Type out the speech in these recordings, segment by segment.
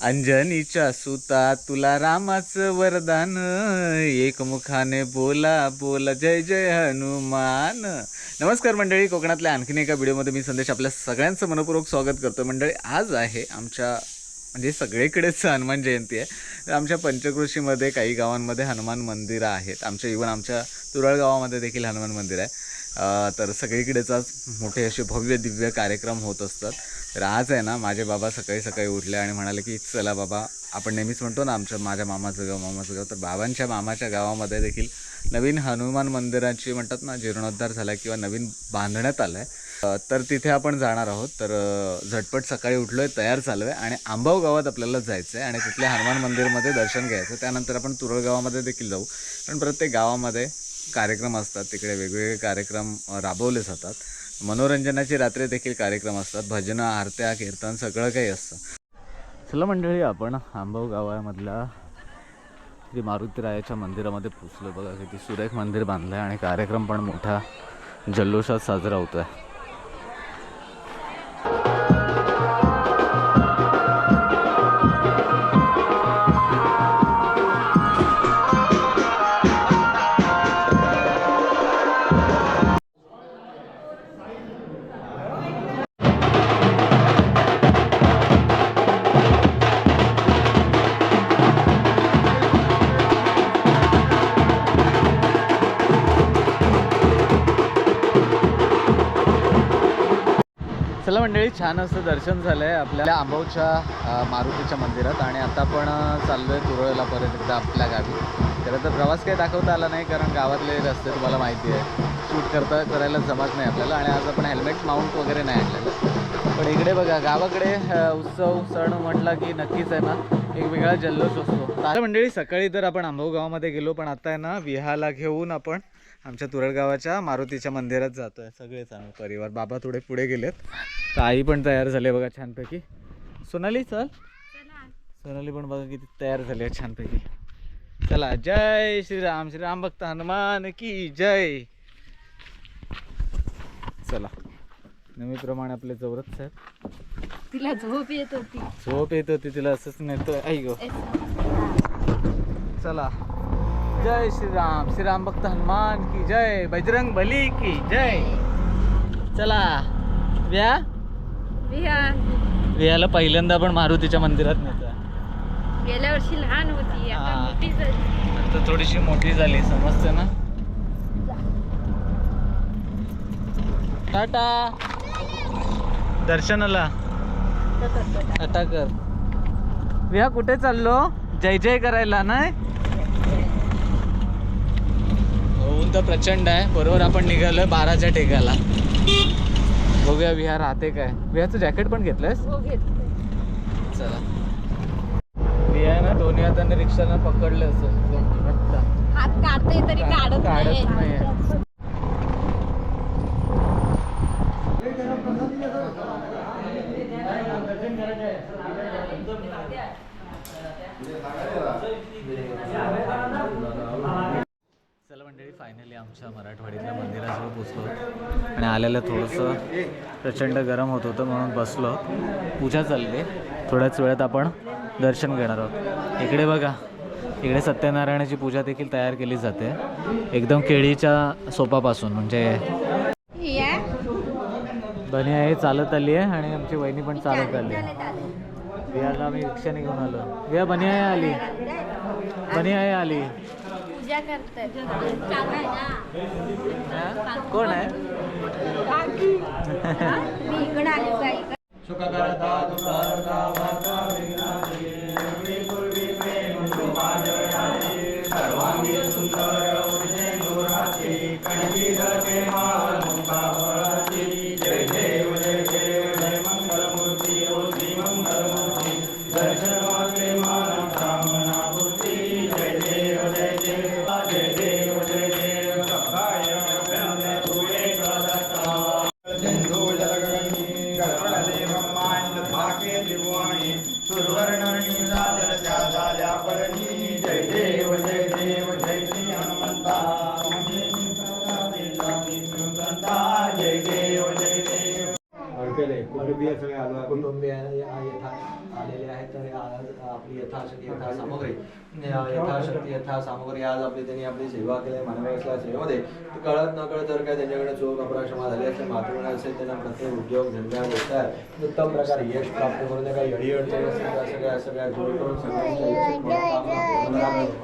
अंजनीच्या सुता तुला रामाचं वरदान. एकमुखाने बोला बोला जय जय हनुमान. नमस्कार मंडळी कोकणातल्या आणखीन एका व्हिडिओमध्ये मी संदेश आपल्या सगळ्यांचं मनपूर्वक स्वागत करतो मंडळी आज आहे आमच्या म्हणजे सगळीकडेच हनुमान जयंती आहे. तर आमच्या पंचकृषीमध्ये काही गावांमध्ये हनुमान मंदिरं आहेत. आमच्या इवन आमच्या तुरळ गावामध्ये देखील हनुमान मंदिर आहे. तर सगळीकडेच आज मोठे असे भव्य दिव्य कार्यक्रम होत असतात. तर आज आहे ना माझे बाबा सकाळी सकाळी उठले आणि म्हणाले की चला बाबा आपण नेहमीच म्हणतो ना आमच्या माझ्या मामाचं गाव मामाचं गाव. तर बाबांच्या मामाच्या गावामध्ये देखील नवीन हनुमान मंदिराची म्हणतात ना जीर्णोद्धार झाला किंवा नवीन बांधण्यात आलं आहे तर तिथे आपण जाणार आहोत. तर झटपट सकाळी उठलो आहे तयार चालू आहे आणि आंबाव गावात आपल्याला जायचं आहे आणि तिथल्या हनुमान मंदिरमध्ये दर्शन घ्यायचं त्यानंतर आपण तुरळ गावामध्ये देखील जाऊ. कारण प्रत्येक गावामध्ये कार्यक्रम असतात तिकडे वेगवेगळे कार्यक्रम राबवले जातात. मनोरंजनाची रात्री देखील कार्यक्रम असतात. भजनं आरत्या कीर्तन सगळं काही असतं. चला मंडळी आपण आंबव गावामधल्या श्री मारुतीरायाच्या मंदिरामध्ये पोचलो बघा किती सुरेख मंदिर बांधलं आहे आणि कार्यक्रम पण मोठ्या जल्लोषात साजरा होतो आहे चला मंडळी छान असं दर्शन झालं आहे आपल्या आंबवच्या मारुतीच्या मंदिरात आणि आता आपण चाललो आहे तुरळला परत एकदा आपल्या गावी. खरं तर प्रवास काही दाखवता आला नाही कारण गावातले रस्ते तुम्हाला माहिती आहे. शूट करता करायला जमत नाही आपल्याला आणि आज आपण हेल्मेट माउंट वगैरे नाही आणलेलं. पण इकडे बघा गावाकडे उत्सव सण म्हटला की नक्कीच आहे ना एक वेगळा जल्लोष असतो. तर मंडळी सकाळी तर आपण आंबव गावामध्ये गेलो पण आता आहे ना विहाला घेऊन आपण आमच्या तुरळ गावाच्या मारुतीच्या मंदिरात जातोय. सगळेच आम्ही परिवार. बाबा थोडे पुढे गेलेत. तर आई पण तयार झाली आहे बघा छानपैकी. सोनाली चल. सोनाली पण बघा किती तयार झाली आहे छानपैकी. चला जय श्रीराम. श्रीराम भक्त हनुमान की जय. चला. नेहमीप्रमाणे आपले चौरत साहेब तिला झोप येत होती. झोप येत होती तिला असंच नेतोय. आई गो. चला. जय श्रीराम. श्रीराम भक्त हनुमान की जय बजरंग बली की जय. चला व्या व्याला पहिल्यांदा पण मारुतीच्या मंदिरात नेतोय. गेल्या वर्षी लहान होती आता हा. मोठी झाली. आता थोडीशी मोठी झाली समजते ना? टाटा. दर्शनाला. टाटा कर. विहा कुठे चाललो? जय जय करायला नाही? ऊन तर प्रचंड आहे. बरोबर आपण निघालोय बाराच्या टेकाला बघूया विहा राहते काय. विहाचं जॅकेट पण घेतलंयस? हो चला. विहा ना दोन्ही हाताने रिक्षानं पकडलं असं. काढत नाही नाहीये. चला मंडळी फायनली आमच्या मराठवाडीतल्या मंदिराजवळ पोचलो. आणि आलेलं थोडंसं प्रचंड गरम होत होतं म्हणून बसलो. पूजा चालली. थोड्याच वेळात आपण दर्शन घेणार आहोत. इकडे बघा इकडे सत्यनारायणाची पूजा देखील तयार केली जाते. एकदम केळीच्या सोपापासून म्हणजे बनी आहे चालत आली आहे आणि आमची वहिनी पण चालत आली आहे. वियाला आम्ही रिक्षाने घेऊन आलो. विया बनी आहे आली. बनी आहे आली. पूजा करतात हा? कोण आहे? मी इकडे आली कुटुंबीय सगळे आलो कुटुंबीय तर आज आपली यथाशक्ती यथा सामग्री या यथाशक्ती यथा सामग्री आज आपली त्यांनी आपली सेवा केली मानवी असल्या सेवेमध्ये कळत न कळत जर काय त्यांच्याकडे चूक अपराक्षमा झाली असेल मातृगुण असेल त्यांना प्रत्येक उद्योग धंद्या व्यवसाय उत्तम प्रकारे यश प्राप्त करून त्या काही अडी अडचणी असतील त्या सगळ्या सगळ्या दूर करून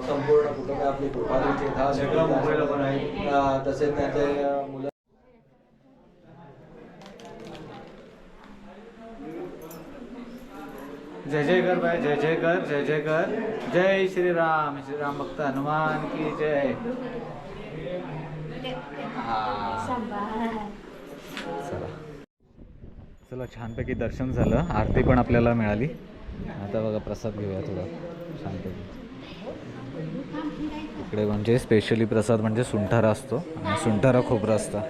संपूर्ण कुटुंब आपली कृपादृष्टी यथाशक्ती तसेच त्याचे मुलं जय जय कर बाय जय जय कर जय जय कर जय श्रीराम श्रीराम भक्त हनुमान की जय। चला चला छानपैकी दर्शन झालं आरती पण आपल्याला मिळाली. आता बघा प्रसाद घेऊया थोडा छानपैकी. इकडे म्हणजे स्पेशली प्रसाद म्हणजे सुंठारा असतो आणि सुंठारा खोबरा असतं.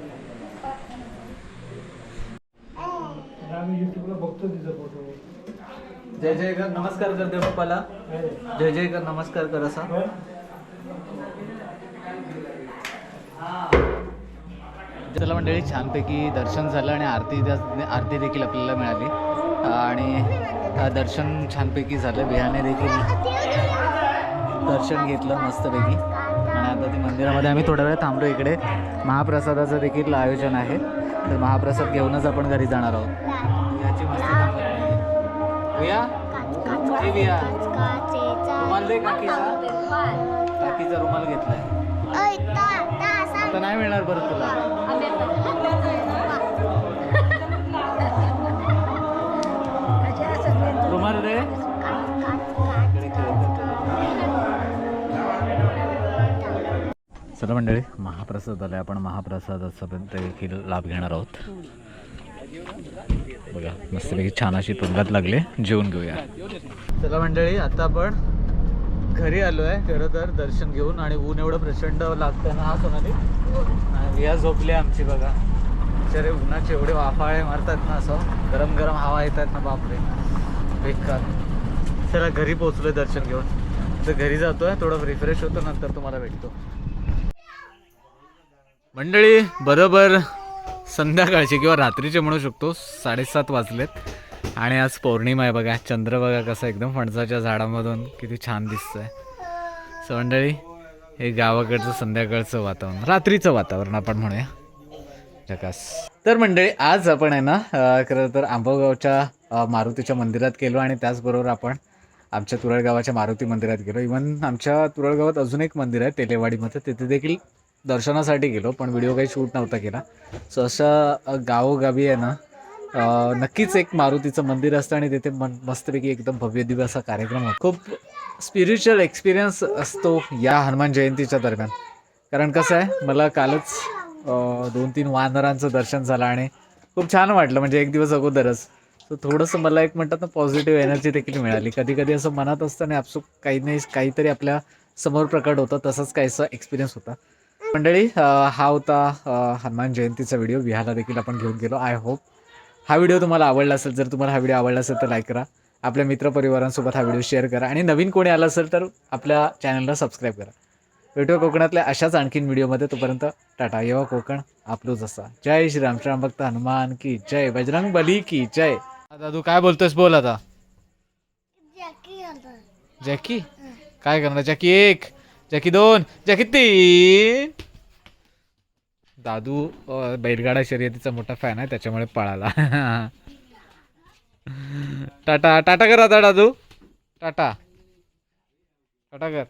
जय जय कर नमस्कार कर दे हो पप्पाला. जय जय कर नमस्कार कर असा त्याला मंडळी छानपैकी दर्शन झालं आणि आरती आरती देखील आपल्याला मिळाली. आणि दर्शन छानपैकी झालं. बिहाने देखील दर्शन घेतलं मस्तपैकी. आणि आता ती मंदिरामध्ये आम्ही थोडा वेळ थांबलो इकडे. महाप्रसादाचं देखील आयोजन आहे. तर महाप्रसाद घेऊनच आपण घरी जाणार आहोत. याची मस्ती विया ए विया रुमाल दे काकीचा. काकीचा रुमाल घेतलाय. आता नाही मिळणार परत तुला. रुमाल दे. खेळत चला मंडळी महाप्रसाद आलाय. आपण महाप्रसादाचा देखील लाभ घेणार आहोत. बघा मस्तपैकी छान अशी तुंगात लागले. जेवून घेऊया. चला मंडळी आता आपण घरी आलो आहे खरं तर दर्शन घेऊन आणि ऊन एवढं प्रचंड लागतं ना हा सोनाली? आणि रिया झोपली आमची बघा. बिचारे उन्हाचे एवढे वाफाळे मारतात ना असं. गरम गरम हवा येतात ना बापरे. बेकार. चला घरी पोहोचलोय दर्शन घेऊन. तर घरी जातोय थोडं रिफ्रेश होतो नंतर तुम्हाला भेटतो. मंडळी बरोबर संध्याकाळचे किंवा रात्रीचे म्हणू शकतो साडेसात वाजलेत. आणि आज पौर्णिमा आहे बघा. चंद्र बघा कसं एकदम फणसाच्या झाडामधून किती छान दिसतंय. सो मंडळी हे गावाकडचं संध्याकाळचं वातावरण रात्रीचं वातावरण आपण म्हणूया. जकास. तर मंडळी आज आपण आहे ना खरं तर आंबवगावच्या मारुतीच्या मंदिरात गेलो आणि त्याचबरोबर आपण आमच्या तुरळगावाच्या मारुती मंदिरात गेलो. इवन आमच्या तुरळगावात अजून एक मंदिर आहे तेलेवाडीमध्ये. तिथे देखील दर्शनासाठी गेलो पण व्हिडिओ काही शूट नव्हता केला. सो अशा गावोगावी आहे ना नक्कीच एक मारुतीचं मंदिर असतं आणि तिथे मन मस्तपैकी एकदम भव्य दिव्य असा कार्यक्रम खूप स्पिरिच्युअल एक्सपिरियन्स असतो या हनुमान जयंतीच्या दरम्यान. कारण कसं आहे मला कालच दोन तीन वानरांचं दर्शन झालं आणि खूप छान वाटलं म्हणजे एक दिवस अगोदरच. तर थोडंसं मला एक म्हणतात ना पॉझिटिव्ह एनर्जी देखील मिळाली. कधी कधी असं मनात असतं आणि आपसूक काही नाही काहीतरी आपल्यासमोर प्रकट होतं तसंच काहीसा एक्सपिरियन्स होता. मंडळी हा होता हनुमान जयंतीचा व्हिडिओ. विहाला देखील आपण घेऊन गेलो आय होप हा व्हिडिओ तुम्हाला आवडला असेल जर तुम्हाला हा व्हिडिओ आवडला असेल तर लाईक करा. आपल्या मित्रपरिवारांसोबत हा व्हिडिओ शेअर करा. आणि नवीन कोणी आला असेल तर आपल्या चॅनलला सबस्क्राईब करा. भेटूया कोकणातल्या अशाच आणखीन व्हिडिओमध्ये. तोपर्यंत टाटा येवा कोकण आपलोच असा. जय श्रीराम. श्रीराम भक्त हनुमान की जय. बजरंग बली की जय. तू काय बोलतोस बोल आता. जॅकी काय करणार? जॅकी एक. जॅकी दोन जॅकी तीन. दादू बैलगाडा शर्यतीचा मोठा फॅन आहे त्याच्यामुळे पळाला. टाटा टाटा कर आता दादू. टाटा. टाटा कर.